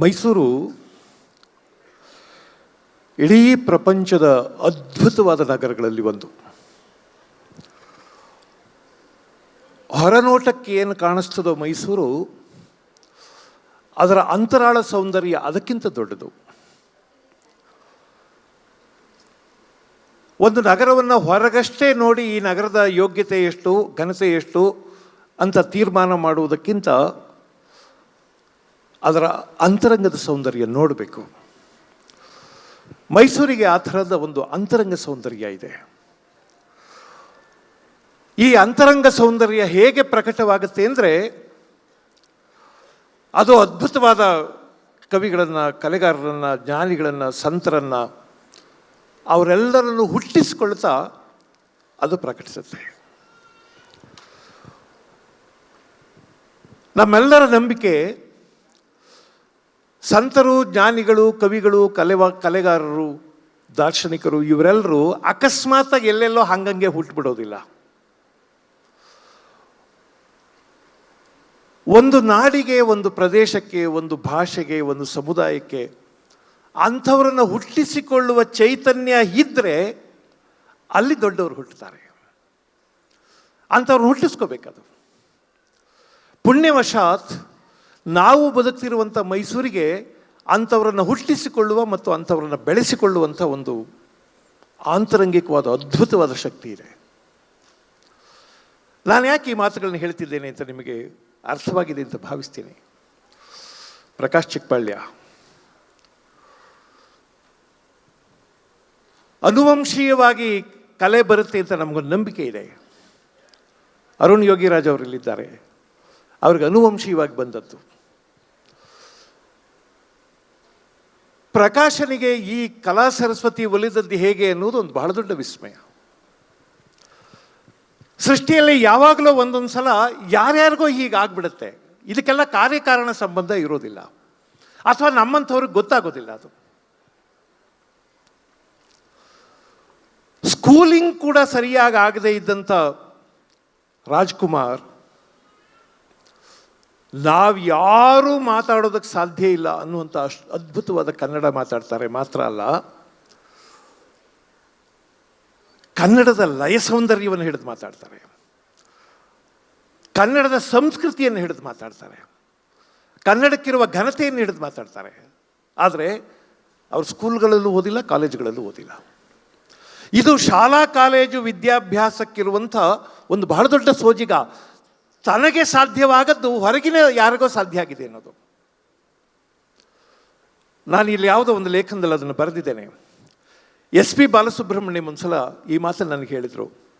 ಮೈಸೂರು ಇಡೀ ಪ್ರಪಂಚದ ಅದ್ಭುತವಾದ ನಗರಗಳಲ್ಲಿ ಒಂದು. ಹೊರನೋಟಕ್ಕೆ ಏನು ಕಾಣಿಸ್ತದೋ ಮೈಸೂರು, ಅದರ ಅಂತರಾಳ ಸೌಂದರ್ಯ ಅದಕ್ಕಿಂತ ದೊಡ್ಡದು. ಒಂದು ನಗರವನ್ನು ಹೊರಗಷ್ಟೇ ನೋಡಿ ಈ ನಗರದ ಯೋಗ್ಯತೆ ಎಷ್ಟು, ಘನತೆ ಎಷ್ಟು ಅಂತ ತೀರ್ಮಾನ ಮಾಡುವುದಕ್ಕಿಂತ ಅದರ ಅಂತರಂಗದ ಸೌಂದರ್ಯ ನೋಡಬೇಕು. ಮೈಸೂರಿಗೆ ಆ ಥರದ ಒಂದು ಅಂತರಂಗ ಸೌಂದರ್ಯ ಇದೆ. ಈ ಅಂತರಂಗ ಸೌಂದರ್ಯ ಹೇಗೆ ಪ್ರಕಟವಾಗುತ್ತೆ ಅಂದರೆ, ಅದು ಅದ್ಭುತವಾದ ಕವಿಗಳನ್ನು, ಕಲೆಗಾರರನ್ನು, ಜ್ಞಾನಿಗಳನ್ನು, ಸಂತರನ್ನು ಅವರೆಲ್ಲರನ್ನು ಹುಟ್ಟಿಸಿಕೊಳ್ತಾ ಅದು ಪ್ರಕಟಿಸುತ್ತೆ. ನಮ್ಮೆಲ್ಲರ ನಂಬಿಕೆ ಸಂತರು, ಜ್ಞಾನಿಗಳು, ಕವಿಗಳು, ಕಲೆವ, ಕಲೆಗಾರರು, ದಾರ್ಶನಿಕರು ಇವರೆಲ್ಲರೂ ಅಕಸ್ಮಾತಾಗಿ ಎಲ್ಲೆಲ್ಲೋ ಹಂಗಂಗೆ ಹುಟ್ಟುಬಿಡೋದಿಲ್ಲ ಒಂದು ನಾಡಿಗೆ, ಒಂದು ಪ್ರದೇಶಕ್ಕೆ, ಒಂದು ಭಾಷೆಗೆ, ಒಂದು ಸಮುದಾಯಕ್ಕೆ ಅಂಥವರನ್ನು ಹುಟ್ಟಿಸಿಕೊಳ್ಳುವ ಚೈತನ್ಯ ಇದ್ದರೆ ಅಲ್ಲಿ ದೊಡ್ಡವರು ಹುಟ್ಟುತ್ತಾರೆ. ಅಂಥವ್ರು ಹುಟ್ಟಿಸ್ಕೋಬೇಕದು. ಪುಣ್ಯವಶಾತ್ ನಾವು ಬದುಕ್ತಿರುವಂಥ ಮೈಸೂರಿಗೆ ಅಂಥವರನ್ನು ಹುಟ್ಟಿಸಿಕೊಳ್ಳುವ ಮತ್ತು ಅಂಥವರನ್ನು ಬೆಳೆಸಿಕೊಳ್ಳುವಂಥ ಒಂದು ಆಂತರಂಗಿಕವಾದ ಅದ್ಭುತವಾದ ಶಕ್ತಿ ಇದೆ. ನಾನು ಯಾಕೆ ಈ ಮಾತುಗಳನ್ನು ಹೇಳ್ತಿದ್ದೇನೆ ಅಂತ ನಿಮಗೆ ಅರ್ಥವಾಗಿದೆ ಅಂತ ಭಾವಿಸ್ತೀನಿ. ಪ್ರಕಾಶ್ ಚಿಕ್ಕಬಳ್ಳ್ಯ, ಅನುವಂಶೀಯವಾಗಿ ಕಲೆ ಬರುತ್ತೆ ಅಂತ ನಮಗೊಂದು ನಂಬಿಕೆ ಇದೆ. ಅರುಣ್ ಯೋಗಿರಾಜ್ ಅವರಲ್ಲಿದ್ದಾರೆ. ಅವ್ರಿಗೆ ಅನುವಂಶೀಯವಾಗಿ ಬಂದದ್ದು. ಪ್ರಕಾಶನಿಗೆ ಈ ಕಲಾ ಸರಸ್ವತಿ ಒಲಿದದ್ದು ಹೇಗೆ ಅನ್ನೋದು ಒಂದು ಬಹಳ ದೊಡ್ಡ ವಿಸ್ಮಯ. ಸೃಷ್ಟಿಯಲ್ಲಿ ಯಾವಾಗಲೂ ಒಂದೊಂದು ಸಲ ಯಾರ್ಯಾರಿಗೋ ಹೀಗಾಗ್ಬಿಡುತ್ತೆ ಇದಕ್ಕೆಲ್ಲ ಕಾರ್ಯಕಾರಣ ಸಂಬಂಧ ಇರೋದಿಲ್ಲ. ಅಥವಾ ನಮ್ಮಂಥವ್ರಿಗೆ ಗೊತ್ತಾಗೋದಿಲ್ಲ ಅದು. ಸ್ಕೂಲಿಂಗ್ ಕೂಡ ಸರಿಯಾಗಿ ಆಗದೇ ಇದ್ದಂಥ ರಾಜ್ಕುಮಾರ್ ನಾವು ಯಾರೂ ಮಾತಾಡೋದಕ್ಕೆ ಸಾಧ್ಯ ಇಲ್ಲ ಅನ್ನುವಂಥ ಅಷ್ಟು ಅದ್ಭುತವಾದ ಕನ್ನಡ ಮಾತಾಡ್ತಾರೆ, ಮಾತ್ರ ಅಲ್ಲ. ಕನ್ನಡದ ಲಯ ಸೌಂದರ್ಯವನ್ನು ಹಿಡಿದು ಮಾತಾಡ್ತಾರೆ. ಕನ್ನಡದ ಸಂಸ್ಕೃತಿಯನ್ನು ಹಿಡಿದು ಮಾತಾಡ್ತಾರೆ. ಕನ್ನಡಕ್ಕಿರುವ ಘನತೆಯನ್ನು ಹಿಡಿದು ಮಾತಾಡ್ತಾರೆ. ಆದರೆ ಅವರು ಸ್ಕೂಲ್ಗಳಲ್ಲೂ ಓದಿಲ್ಲ, ಕಾಲೇಜುಗಳಲ್ಲೂ ಓದಿಲ್ಲ. ಇದು ಶಾಲಾ ಕಾಲೇಜು ವಿದ್ಯಾಭ್ಯಾಸಕ್ಕಿರುವಂಥ ಒಂದು ಬಹಳ ದೊಡ್ಡ ಸೋಜಿಗ. ತನಗೆ ಸಾಧ್ಯವಾಗದ್ದು ಹೊರಗಿನ ಯಾರಿಗೋ ಸಾಧ್ಯ ಆಗಿದೆ ಅನ್ನೋದು. ನಾನು ಇಲ್ಲಿ ಯಾವುದೋ ಒಂದು ಲೇಖನದಲ್ಲಿ ಅದನ್ನು ಬರೆದಿದ್ದೇನೆ. ಎಸ್ ಪಿ ಬಾಲಸುಬ್ರಹ್ಮಣ್ಯಂ ಒಂದ್ಸಲ ಈ ಮಾತನ್ನು ನನಗೆ ಹೇಳಿದರು.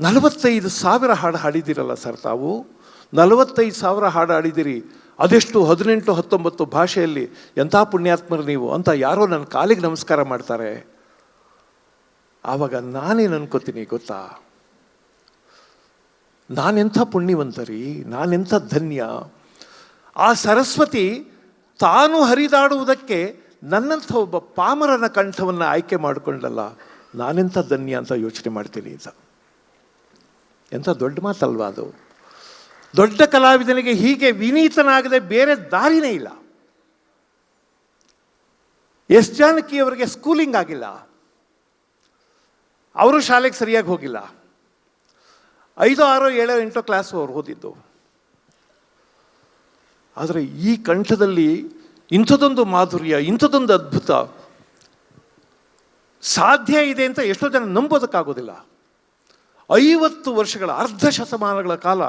ನಲವತ್ತೈದು ಸಾವಿರ ಹಾಡು ಹಾಡಿದ್ದೀರಲ್ಲ ಸರ್ ತಾವು? ನಲವತ್ತೈದು ಸಾವಿರ ಹಾಡು ಹಾಡಿದಿರಿ ಅದೆಷ್ಟು? ಹದಿನೆಂಟು, ಹತ್ತೊಂಬತ್ತು ಭಾಷೆಯಲ್ಲಿ ಎಂಥ ಪುಣ್ಯಾತ್ಮರು ನೀವು ಅಂತ ಯಾರೋ ನನ್ನ ಕಾಲಿಗೆ ನಮಸ್ಕಾರ ಮಾಡ್ತಾರೆ. ಆವಾಗ ನಾನೇನು ಅನ್ಕೋತೀನಿ ಗೊತ್ತಾ? ನಾನೆಂಥ ಪುಣ್ಯವಂತರಿ, ನಾನೆಂಥ ಧನ್ಯ. ಆ ಸರಸ್ವತಿ ತಾನು ಹರಿದಾಡುವುದಕ್ಕೆ ನನ್ನಂಥ ಒಬ್ಬ ಪಾಮರನ ಕಂಠವನ್ನು ಆಯ್ಕೆ ಮಾಡಿಕೊಂಡಲ್ಲ, ನಾನೆಂಥ ಧನ್ಯ ಅಂತ ಯೋಚನೆ ಮಾಡ್ತೀನಿ ಅಂತ ಎಂಥ ದೊಡ್ಡ ಮಾತಲ್ವಾ ಅದು. ದೊಡ್ಡ ಕಲಾವಿದನಿಗೆ ಹೀಗೆ ವಿನೀತನಾಗದೆ ಬೇರೆ ದಾರಿನೇ ಇಲ್ಲ. ಎಸ್ ಜಾನಕಿ ಅವರಿಗೆ ಸ್ಕೂಲಿಂಗ್ ಆಗಿಲ್ಲ. ಅವರು ಶಾಲೆಗೆ ಸರಿಯಾಗಿ ಹೋಗಿಲ್ಲ. ಐದು, ಆರೋ, ಏಳೋ, ಎಂಟೋ ಕ್ಲಾಸ್ ಅವ್ರು ಓದಿದ್ದು. ಆದರೆ ಈ ಕಂಠದಲ್ಲಿ ಇಂಥದೊಂದು ಮಾಧುರ್ಯ, ಇಂಥದೊಂದು ಅದ್ಭುತ ಸಾಧ್ಯ ಇದೆ ಅಂತ ಎಷ್ಟೋ ಜನ ನಂಬೋದಕ್ಕಾಗೋದಿಲ್ಲ. ಐವತ್ತು ವರ್ಷಗಳ ಅರ್ಧ ಶತಮಾನಗಳ ಕಾಲ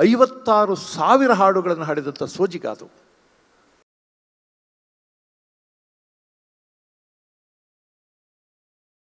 ಐವತ್ತಾರು ಸಾವಿರ ಹಾಡುಗಳನ್ನು ಹಾಡಿದಂಥ ಸೋಜಿಗ ಅದು